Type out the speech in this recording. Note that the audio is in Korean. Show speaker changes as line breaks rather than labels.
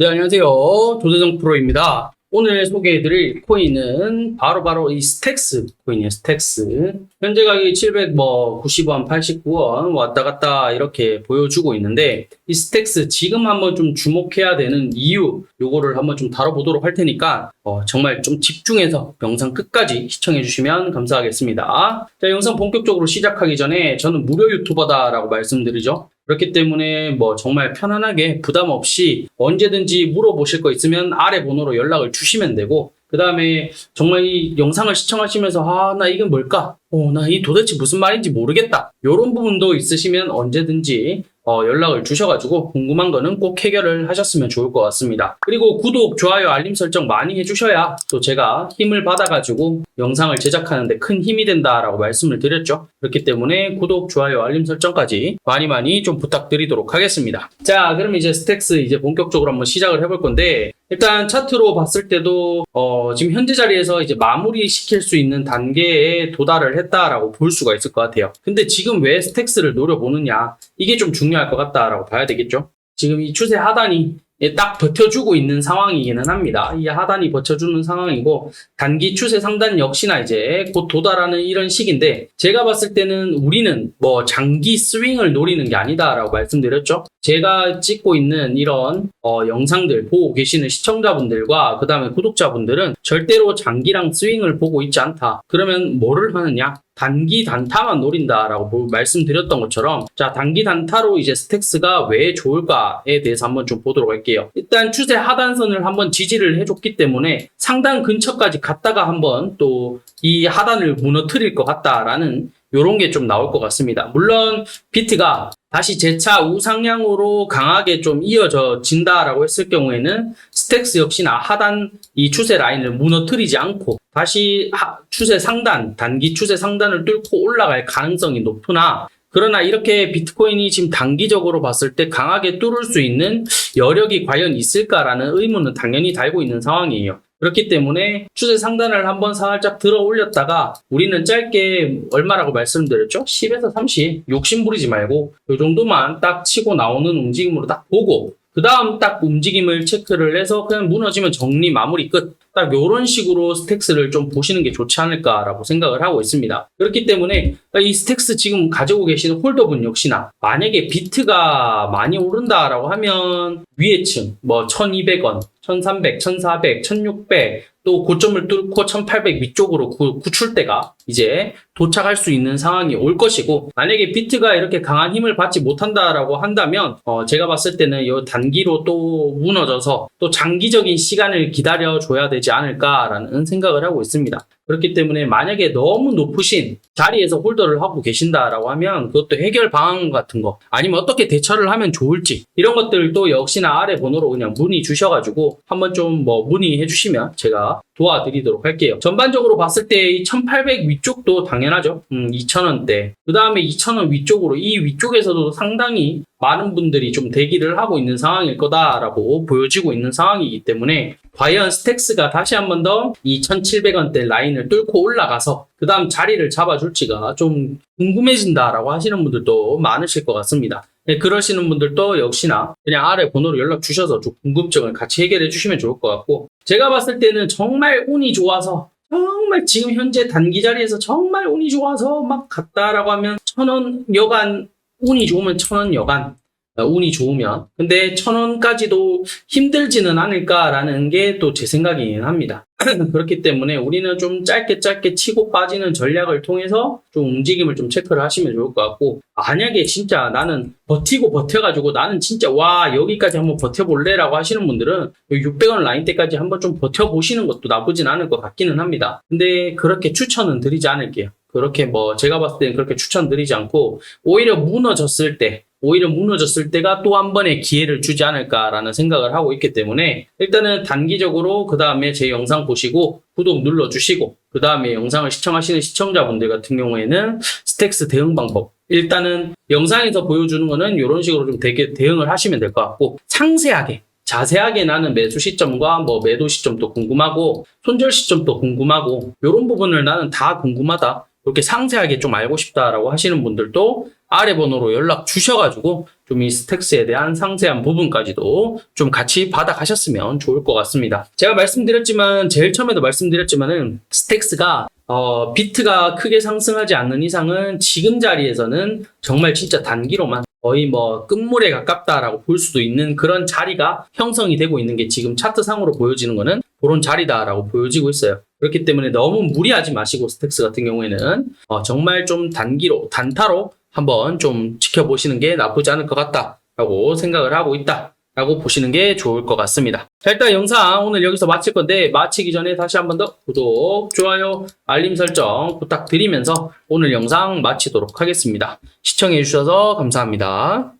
네, 안녕하세요. 조대정 프로입니다. 오늘 소개해드릴 코인은 바로 바로 이 스택스 코인이에요. 스택스. 현재 가격이 790원, 89원 왔다 갔다 이렇게 보여주고 있는데 이 스택스 지금 한번 좀 주목해야 되는 이유 요거를 한번 좀 다뤄보도록 할 테니까 어, 정말 좀 집중해서 영상 끝까지 시청해 주시면 감사하겠습니다. 자, 영상 본격적으로 시작하기 전에 저는 무료 유튜버다라고 말씀드리죠. 그렇기 때문에 뭐 정말 편안하게 부담 없이 언제든지 물어보실 거 있으면 아래 번호로 연락을 주시면 되고 그 다음에 정말 이 영상을 시청하시면서 아 나 이건 뭘까? 어 나 이 도대체 무슨 말인지 모르겠다. 이런 부분도 있으시면 언제든지 어, 연락을 주셔가지고 궁금한 거는 꼭 해결을 하셨으면 좋을 것 같습니다. 그리고 구독, 좋아요, 알림 설정 많이 해주셔야 또 제가 힘을 받아가지고 영상을 제작하는데 큰 힘이 된다라고 말씀을 드렸죠. 그렇기 때문에 구독, 좋아요, 알림 설정까지 많이 많이 좀 부탁드리도록 하겠습니다. 자, 그럼 이제 스택스 이제 본격적으로 한번 시작을 해볼 건데 일단 차트로 봤을 때도 어, 지금 현재 자리에서 이제 마무리 시킬 수 있는 단계에 도달을 했다라고 볼 수가 있을 것 같아요. 근데 지금 왜 스택스를 노려보느냐 이게 좀 중요할 것 같다라고 봐야 되겠죠. 지금 이 추세 하단이 예, 딱 버텨주고 있는 상황이기는 합니다. 이 하단이 버텨주는 상황이고 단기 추세 상단 역시나 이제 곧 도달하는 이런 시기인데 제가 봤을 때는 우리는 뭐 장기 스윙을 노리는 게 아니다라고 말씀드렸죠. 제가 찍고 있는 이런 어, 영상들 보고 계시는 시청자분들과 그 다음에 구독자분들은 절대로 장기랑 스윙을 보고 있지 않다. 그러면 뭐를 하느냐? 단기 단타만 노린다라고 뭐 말씀드렸던 것처럼 자 단기 단타로 이제 스택스가 왜 좋을까에 대해서 한번 좀 보도록 할게요. 일단 추세 하단선을 한번 지지를 해줬기 때문에 상단 근처까지 갔다가 한번 또 이 하단을 무너뜨릴 것 같다라는 요런 게 좀 나올 것 같습니다. 물론 비트가 다시 재차 우상향으로 강하게 좀 이어져 진다라고 했을 경우에는 스택스 역시나 하단 이 추세 라인을 무너뜨리지 않고 다시 하- 추세 상단, 단기 추세 상단을 뚫고 올라갈 가능성이 높으나 그러나 이렇게 비트코인이 지금 단기적으로 봤을 때 강하게 뚫을 수 있는 여력이 과연 있을까라는 의문은 당연히 달고 있는 상황이에요. 그렇기 때문에 추세 상단을 한번 살짝 들어 올렸다가 우리는 짧게 얼마라고 말씀드렸죠? 10에서 30. 욕심 부리지 말고 이 정도만 딱 치고 나오는 움직임으로 딱 보고 그 다음 딱 움직임을 체크를 해서 그냥 무너지면 정리 마무리 끝. 딱 요런 식으로 스택스를 좀 보시는 게 좋지 않을까라고 생각을 하고 있습니다. 그렇기 때문에 이 스택스 지금 가지고 계시는 홀더분 역시나 만약에 비트가 많이 오른다라고 하면 위에 층, 뭐 1200원, 1300, 1400, 1600, 또 고점을 뚫고 1800 위쪽으로 구, 구출대가 이제 도착할 수 있는 상황이 올 것이고 만약에 비트가 이렇게 강한 힘을 받지 못한다라고 한다면 어, 제가 봤을 때는 이 단기로 또 무너져서 또 장기적인 시간을 기다려 줘야 되지 않을까라는 생각을 하고 있습니다. 그렇기 때문에 만약에 너무 높으신 자리에서 홀더를 하고 계신다라고 하면 그것도 해결 방안 같은 거 아니면 어떻게 대처를 하면 좋을지 이런 것들도 역시나 아래 번호로 그냥 문의 주셔가지고 한번 좀 뭐 문의해 주시면 제가 도와드리도록 할게요. 전반적으로 봤을 때 이 1800 위쪽도 당연하죠. 음, 2000원대. 그 다음에 2000원 위쪽으로 이 위쪽에서도 상당히 많은 분들이 좀 대기를 하고 있는 상황일 거다라고 보여지고 있는 상황이기 때문에 과연 스택스가 다시 한 번 더 이 1700원대 라인을 뚫고 올라가서 그 다음 자리를 잡아줄지가 좀 궁금해진다라고 하시는 분들도 많으실 것 같습니다. 네, 그러시는 분들도 역시나 그냥 아래 번호로 연락 주셔서 좀 궁금증을 같이 해결해 주시면 좋을 것 같고 제가 봤을 때는 정말 운이 좋아서 정말 지금 현재 단기 자리에서 정말 운이 좋아서 막 갔다라고 하면 천 원 여간 운이 좋으면 천 원 여간 어, 운이 좋으면 근데 천 원까지도 힘들지는 않을까라는 게 또 제 생각이긴 합니다. 그렇기 때문에 우리는 좀 짧게 짧게 치고 빠지는 전략을 통해서 좀 움직임을 좀 체크를 하시면 좋을 것 같고 만약에 진짜 나는 버티고 버텨가지고 나는 진짜 와 여기까지 한번 버텨볼래 라고 하시는 분들은 600원 라인 때까지 한번 좀 버텨보시는 것도 나쁘진 않을 것 같기는 합니다. 근데 그렇게 추천은 드리지 않을게요. 그렇게 뭐 제가 봤을 때는 그렇게 추천드리지 않고 오히려 무너졌을 때 오히려 무너졌을 때가 또 한 번의 기회를 주지 않을까라는 생각을 하고 있기 때문에 일단은 단기적으로 그 다음에 제 영상 보시고 구독 눌러주시고 그 다음에 영상을 시청하시는 시청자분들 같은 경우에는 스택스 대응 방법 일단은 영상에서 보여주는 거는 이런 식으로 좀 되게 대응을 하시면 될 것 같고 상세하게 자세하게 나는 매수 시점과 뭐 매도 시점도 궁금하고 손절 시점도 궁금하고 이런 부분을 나는 다 궁금하다. 이렇게 상세하게 좀 알고 싶다라고 하시는 분들도 아래 번호로 연락 주셔가지고 좀 이 스택스에 대한 상세한 부분까지도 좀 같이 받아 가셨으면 좋을 것 같습니다. 제가 말씀드렸지만 제일 처음에도 말씀드렸지만은 스택스가 어, 비트가 크게 상승하지 않는 이상은 지금 자리에서는 정말 진짜 단기로만 거의 뭐 끝물에 가깝다라고 볼 수도 있는 그런 자리가 형성이 되고 있는 게 지금 차트상으로 보여지는 거는 그런 자리다라고 보여지고 있어요. 그렇기 때문에 너무 무리하지 마시고 스택스 같은 경우에는 어, 정말 좀 단기로 단타로 한번 좀 지켜보시는 게 나쁘지 않을 것 같다라고 생각을 하고 있다. 라고 보시는 게 좋을 것 같습니다. 자, 일단 영상 오늘 여기서 마칠 건데, 마치기 전에 다시 한 번 더 구독, 좋아요, 알림 설정 부탁드리면서 오늘 영상 마치도록 하겠습니다. 시청해 주셔서 감사합니다.